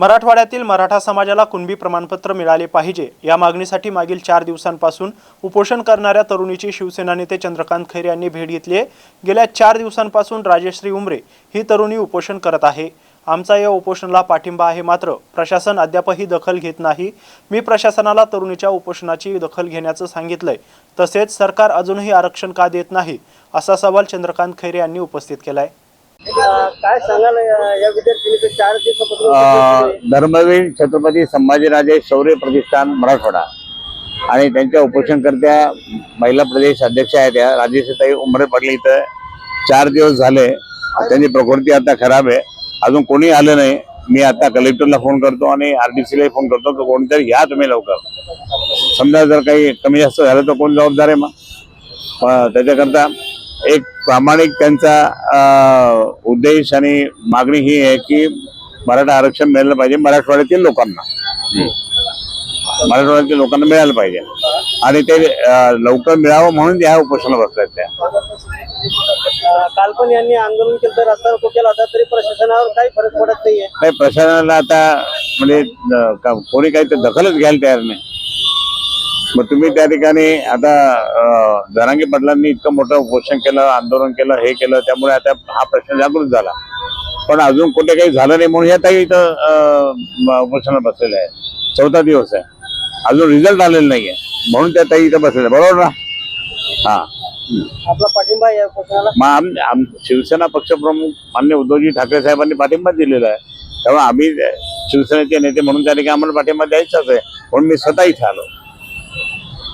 मराठवाड्यातील मराठा समाजाला कुणबी प्रमाणपत्र मिळाले पाहिजे या मागणीसाठी मागील चार दिवसांपासून उपोषण करणाऱ्या तरुणीची शिवसेना नेते चंद्रकांत खैरे यांनी भेट घेतली आहे. गेल्या चार दिवसांपासून राजेश्री उमरे ही तरुणी उपोषण करत आहे. आमचा या उपोषणाला पाठिंबा आहे मात्र प्रशासन अद्यापही दखल घेत नाही. मी प्रशासनाला तरुणीच्या उपोषणाची दखल घेण्याचं सांगितलंय. तसेच सरकार अजूनही आरक्षण का देत नाही असा सवाल चंद्रकांत खैरे यांनी उपस्थित केलाय. काय सांगाल या विद्यार्थिनीचे चार दिवसापासून धर्मवीर छत्रपती संभाजीराजे शौर्य प्रतिष्ठान मराठवाडा. आणि त्यांच्या उपोषणकर्त्या महिला प्रदेश अध्यक्ष आहेत त्या राजेशताई उमरे पाटील इथं चार दिवस झाले. त्यांची प्रकृती आता खराब आहे. अजून कोणी आलं नाही. मी आता कलेक्टरला फोन करतो आणि आरडीसीला फोन करतो की कोणतरी या तुम्ही लवकर. समजा जर काही कमी जास्त झालं तर कोण जबाबदार आहे मग? त्याच्याकरता एक प्रामाणिक त्यांचा उद्देश आणि मागणी ही आहे की मराठा आरक्षण मिळालं पाहिजे मराठवाड्यातील लोकांना. मराठवाड्यातील लोकांना मिळालं पाहिजे. आणि ते लवकर मिळावं म्हणून त्या उपोषणाला बसतात त्या. काल पण यांनी आंदोलन केलं तर रस्ता रोको केला होता तरी प्रशासनावर काही फरक पडत नाहीये. नाही प्रशासनाला आता म्हणजे कोणी काही तर दखलच घ्यायला तयार नाही. मग तुम्ही त्या ठिकाणी आता जरांगी पाटलांनी इतकं मोठं उपोषण केलं आंदोलन केलं हे केलं त्यामुळे आता हा प्रश्न जागृत झाला. पण अजून कुठे काही झालं नाही म्हणून या ताई इथं उपोषणाला बसलेल्या आहे चौथा दिवस आहे. अजून रिझल्ट आलेला नाहीये. म्हणून त्या ताई इथं बसलेल्या आहे. बरोबर ना? हा. आपला पाठिंबा आहे आम शिवसेना पक्षप्रमुख मान्य उद्धवजी ठाकरे साहेबांनी पाठिंबा दिलेला आहे. त्यामुळे आम्ही शिवसेनेचे नेते म्हणून त्या ठिकाणी आम्हाला पाठिंबा द्यायचाच आहे. म्हणून मी स्वतः इथे आलो.